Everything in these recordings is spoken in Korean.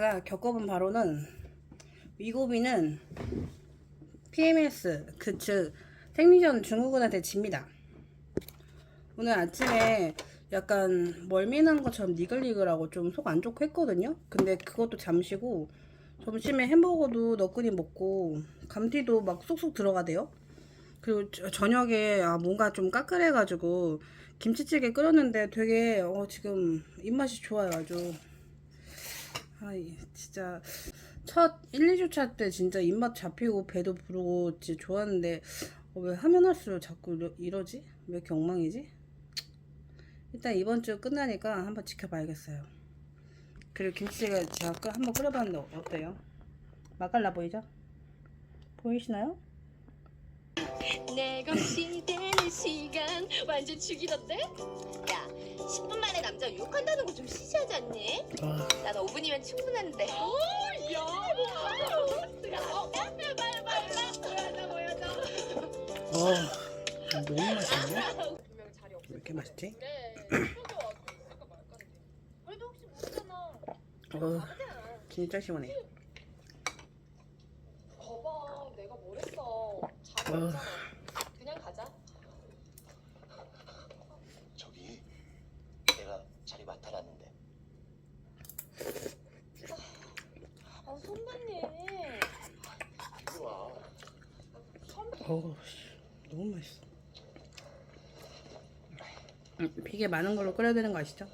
제가 겪어본 바로는 위고비는 PMS 그 즉 생리전 증후군한테 집니다. 오늘 아침에 약간 멀미난 것처럼 니글니글하고 좀 속 안 좋고 했거든요. 근데 그것도 잠시고 점심에 햄버거도 너끈히 먹고 감튀도 막 쏙쏙 들어가대요. 그리고 저- 저녁에 아 뭔가 좀 까끌해가지고 김치찌개 끓였는데 되게 어 지금 입맛이 좋아요 아주. 아 이- 진짜 첫 1, 2주차 때 진짜 입맛 잡히고 배도 부르고 진짜 좋았는데 어, 왜 하면 할수록 자꾸 이러, 이러지? 왜 이렇게 엉망이지? 일단 이번 주 끝나니까 한번 지켜봐야겠어요. 그리고 김치찌개 제가 끓- 한번 끓여봤는데 어때요? 맛깔나 보이죠? 보이시나요? 내 것이 되는 시간 완전 죽이던데? 야 10분 만에 남자 유혹한다는 거좀 시시하지 않니? 아, 난 5분이면 충분한데. 어, 야. 어, 너무 맛있네. 왜 이렇게 맛있지? 그래 그래도 혹시 모르잖아. 어, 진짜 시원해. 거봐 내가 뭐랬어 자리 어. 없잖아 그냥 가자 저기 내가 자리 맡아놨는데 아 선배님 어우, 씨, 너무 맛있어. 음, 비계 많은 걸로 끓여야 되는 거 아시죠?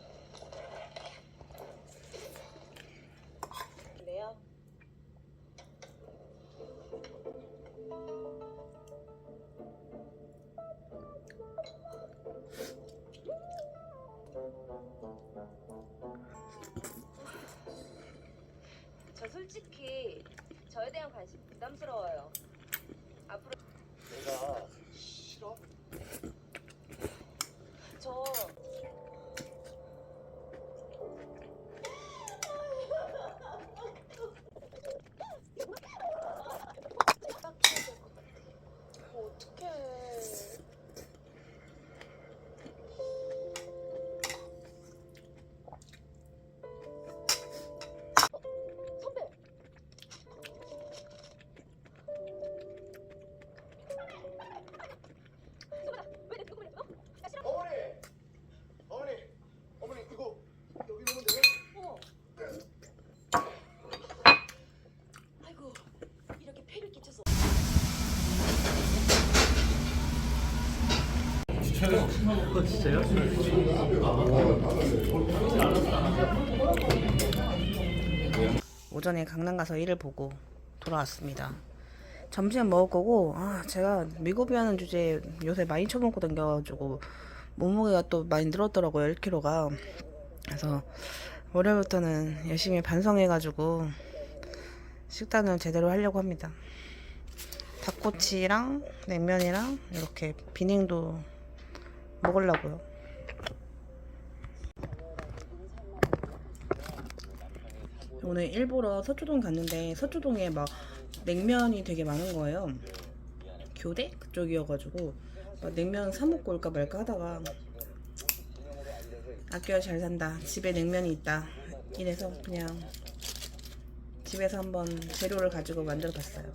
오전에 강남 가서 일을 보고 돌아왔습니다. 점심 먹을 거고, 아, 제가 미고비하는 주제에 요새 많이 처먹고 다녀가지고, 몸무게가 또 많이 늘었더라고요, 1kg가. 그래서, 월요일부터는 열심히 반성해가지고, 식단을 제대로 하려고 합니다. 닭꼬치랑 냉면이랑 이렇게 비냉도 먹으려고요. 오늘 일보러 서초동 갔는데 서초동에 막 냉면이 되게 많은 거예요. 교대 그쪽이어가지고 막 냉면 사 먹고 올까 말까 하다가 아껴야 잘 산다. 집에 냉면이 있다. 이래서 그냥 집에서 한번 재료를 가지고 만들어 봤어요.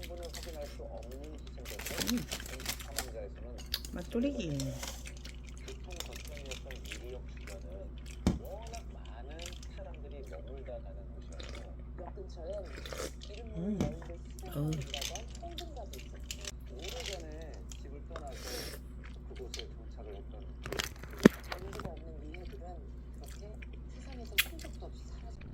신분을 확인할 수 없는 희생자들 사망자에서는 맛돌이기. 교통 거점이었던 유리역 주변은 워낙 많은 사람들이 머물다 가는 곳이었고 역 근처엔 기름 음. 먹는 연대 어우. 수산이라던 홍등갑이 있었어. 오래전에 집을 떠나서 그곳에 도착을 했던 전기가 없는 미해들은 그렇게 세상에서 흔적도 없이 사라져.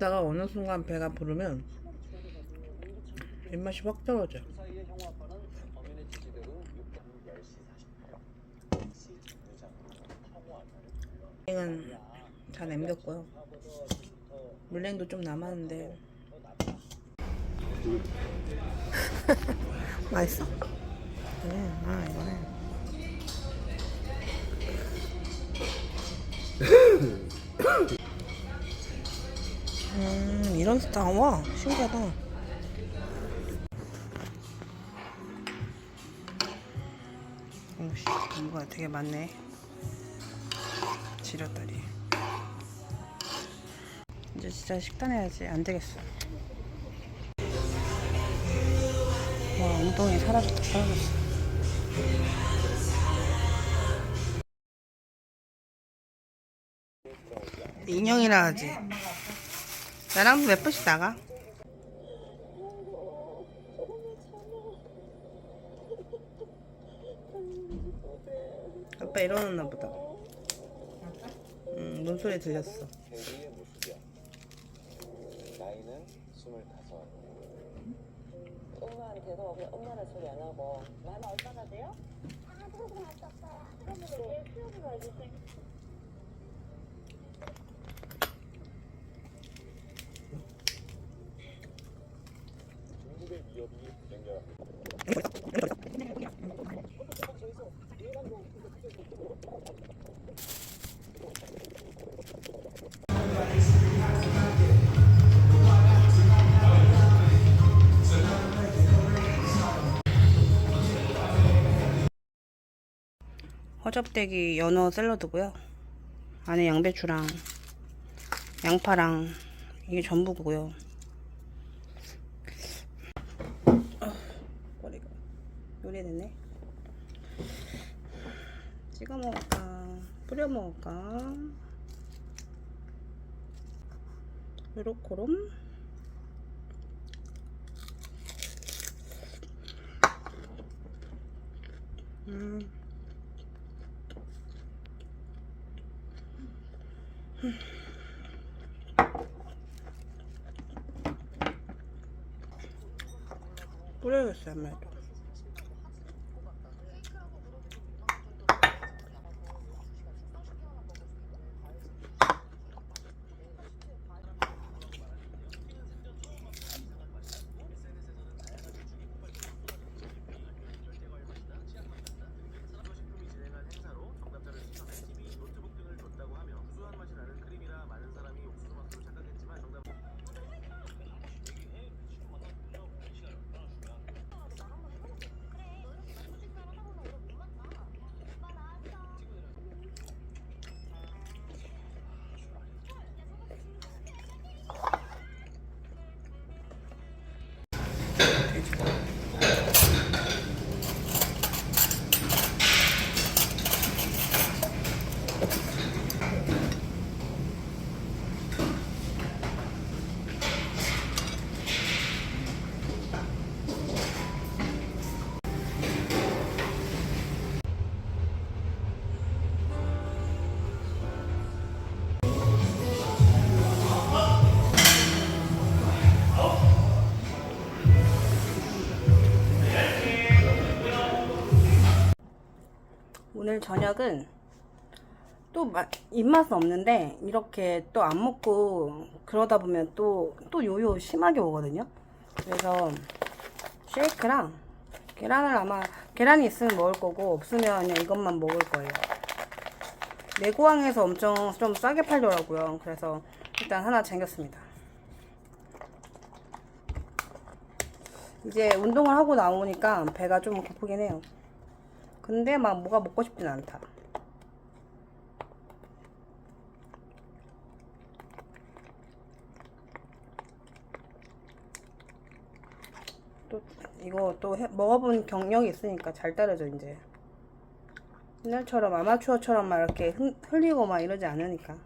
먹다가 어느 순간 배가 부르면 입맛이 확 떨어져. 그 사이에 형우 아빠는 범인의 지시대로 육경 10시 48분 시 정류장으로 형우 아빠를 불러 은다 남겼고요. 물냉도 좀 남았는데 맛있어? 응, 아 이거네. 음, 이런 스타일 와 신기하다. 오씨, 뭐가 되게 많네. 지렸다리. 이제 진짜 식단 해야지. 안 되겠어. 와, 엉덩이 사라졌다, 사라졌어. 인형이라 하지. 나랑도 몇 번씩 나가? 아빠 일어났나 보다. 응, 논소리 들렸어. 엄마한테도 엄마라 소리 안 하고 나는 얼마나 돼요? 중국의 허접대기 연어 샐러드고요. 안에 양배추랑 양파랑 이게 전부고요. 아, 머리가 요리됐네. 찍어 먹을까? 뿌려 먹을까? 요렇게롬 음. 뿌려 저녁은 또 마- 입맛은 없는데 이렇게 또 안 먹고 그러다 보면 또 또 요요 심하게 오거든요. 그래서 쉐이크랑 계란을 아마 계란이 있으면 먹을 거고 없으면 그냥 이것만 먹을 거예요. 내고항에서 엄청 좀 싸게 팔더라고요. 그래서 일단 하나 챙겼습니다. 이제 운동을 하고 나오니까 배가 좀 고프긴 해요. 근데 막 뭐가 먹고 싶진 않다. 또 이거 또 해- 먹어본 경력이 있으니까 잘 따르죠 이제. 옛날처럼 아마추어처럼 막 이렇게 흘, 흘리고 막 이러지 않으니까.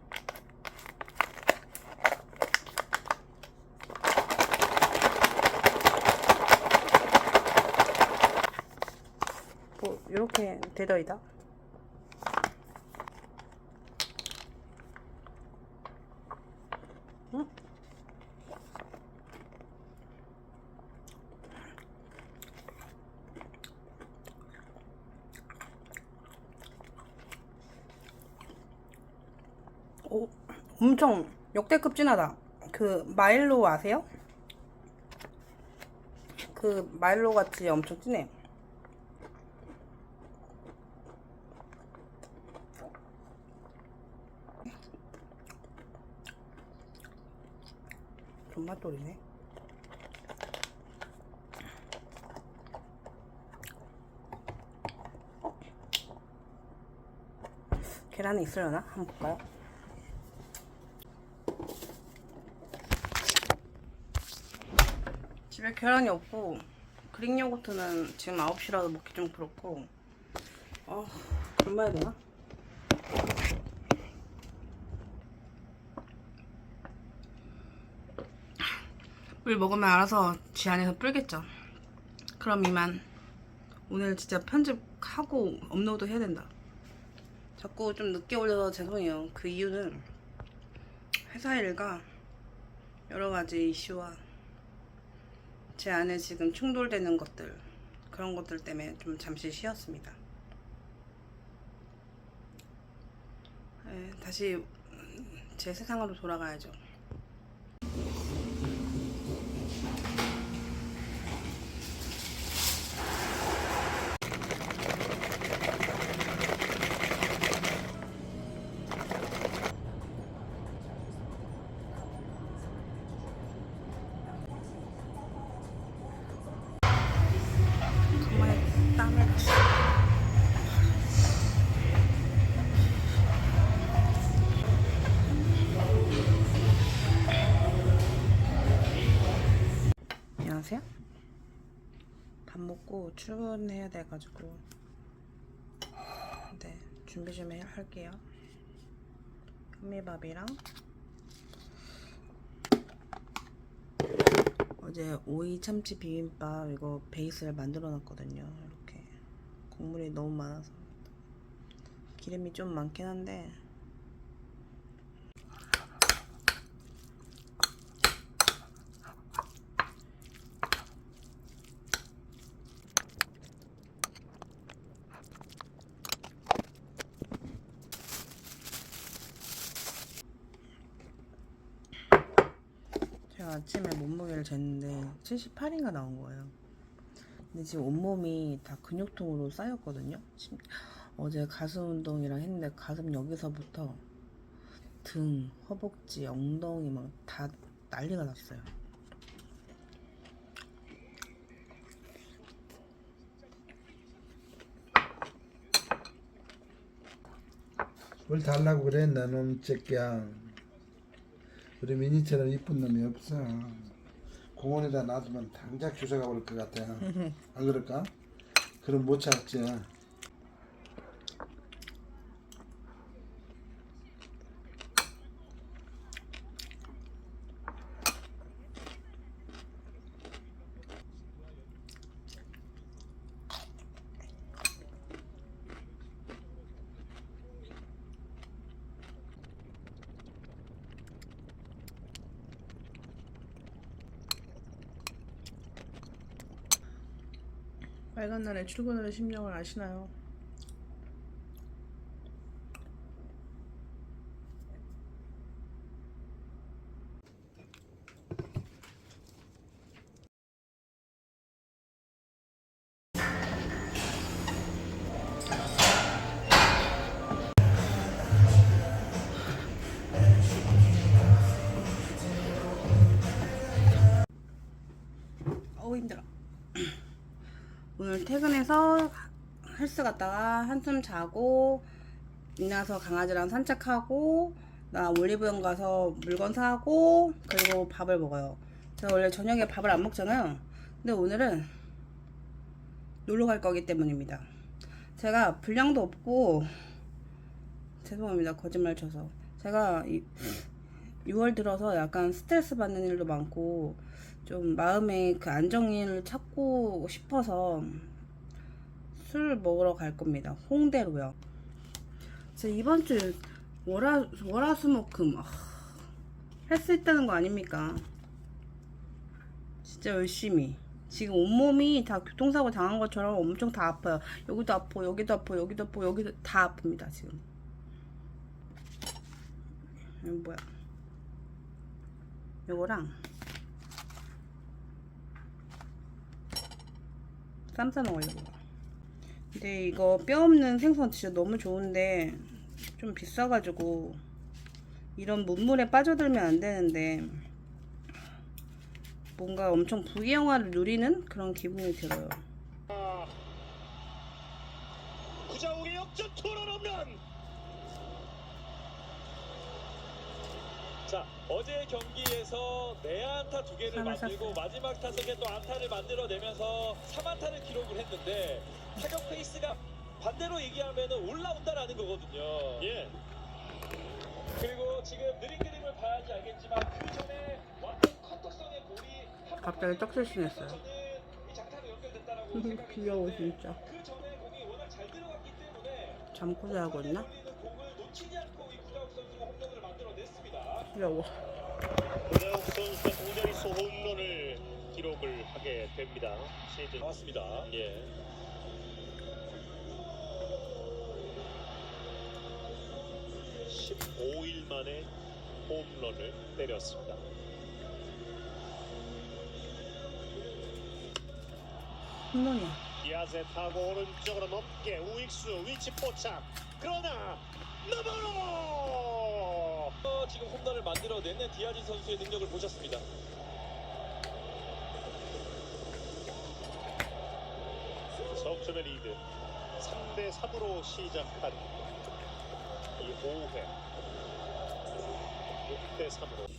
뭐 이렇게 되더이다. 엄청 역대급 진하다. 그 마일로 아세요? 그 마일로 같이 엄청 진해. 존맛 돌이네. 계란이 있으려나? 한번 볼까요? 집에 계란이 없고 그릭 요거트는 지금 9시라도 먹기 좀 그렇고 어, 굶어야 되나? 물 먹으면 알아서 쥐 안에서 불겠죠 그럼 이만 오늘 진짜 편집하고 업로드 해야 된다 자꾸 좀 늦게 올려서 죄송해요 그 이유는 회사 일과 여러 가지 이슈와 제 안에 지금 충돌되는 것들 그런 것들 때문에 좀 잠시 쉬었습니다. 네, 다시 제 세상으로 돌아가야죠. 먹고 출근해야 돼가지고 네 준비 좀 해- 할게요. 현미밥이랑 어제 오이 참치 비빔밥 이거 베이스를 만들어 놨거든요. 이렇게 국물이 너무 많아서 기름이 좀 많긴 한데 제가 아침에 몸무게를 쟀는데 78인가 나온 거예요. 근데 지금 온몸이 다 근육통으로 쌓였거든요. 심- 어제 가슴 운동이랑 했는데 가슴 여기서부터 등, 허벅지, 엉덩이 막 다 난리가 났어요. 뭘 달라고 그래 나놈 새끼야 우리 미니처럼 이쁜 놈이 없어 공원에다 놔두면 당장 주워가 버릴 것 같아 안 그럴까? 그럼 못 찾지 빨간 날에 출근하는 심정을 아시나요? 퇴근해서 헬스 갔다가 한숨 자고 일어나서 강아지랑 산책하고 나 올리브영 가서 물건 사고 그리고 밥을 먹어요. 제가 원래 저녁에 밥을 안 먹잖아요. 근데 오늘은 놀러 갈 거기 때문입니다. 제가 분량도 없고 죄송합니다. 거짓말 쳐서 제가 이, 6월 들어서 약간 스트레스 받는 일도 많고 좀 마음에 그 안정을 찾고 싶어서 술 먹으러 갈 겁니다. 홍대로요. 제 이번 주 월화 월화수목금 아, 헬스 있다는 거 아닙니까? 진짜 열심히. 지금 온몸이 다 교통사고 당한 것처럼 엄청 다 아파요. 여기도 아파, 여기도 아파, 여기도 아파, 여기도 다 아픕니다 지금. 이거 뭐야? 요거랑 쌈싸 먹으려고. 근데 이거 뼈 없는 생선 진짜 너무 좋은데 좀 비싸가지고 이런 문물에 빠져들면 안 되는데 뭔가 엄청 부귀영화를 누리는 그런 기분이 들어요. 구자욱의 역전 토론 홈런. 자 어제 경기에서 내안타 두 개를 만들고. 마지막 타석에 또 안타를 만들어내면서 3안타를 기록을 했는데 타격 페이스가 반대로 얘기하면 올라온다라는 거거든요. 예. 그리고 지금 느린 그림을 봐야지 알겠지만 그 전에 왔던 커터성의 볼이 한 갑자기 떡실신했어요. 생각이 귀여워 진짜. 그 전에 공이 워낙 잘 들어갔기 때문에 잠꼬대 하고 있나? 공을 놓치지 않 귀여워. 구자욱 선수가 오년이소 홈런을 기록을 하게 됩니다. 시즌 나왔습니다. 예. (15일) 만에 홈런을 때렸습니다. 홈런이야. 디아제 타고 오른쪽으로 넘게 우익수 위치 포착 그러나 넘어로 어, 지금 홈런을 만들어내는 디아지 선수의 능력을 보셨습니다. 석점의 리드 3대 3으로 시작한 이 5회 6대 3으로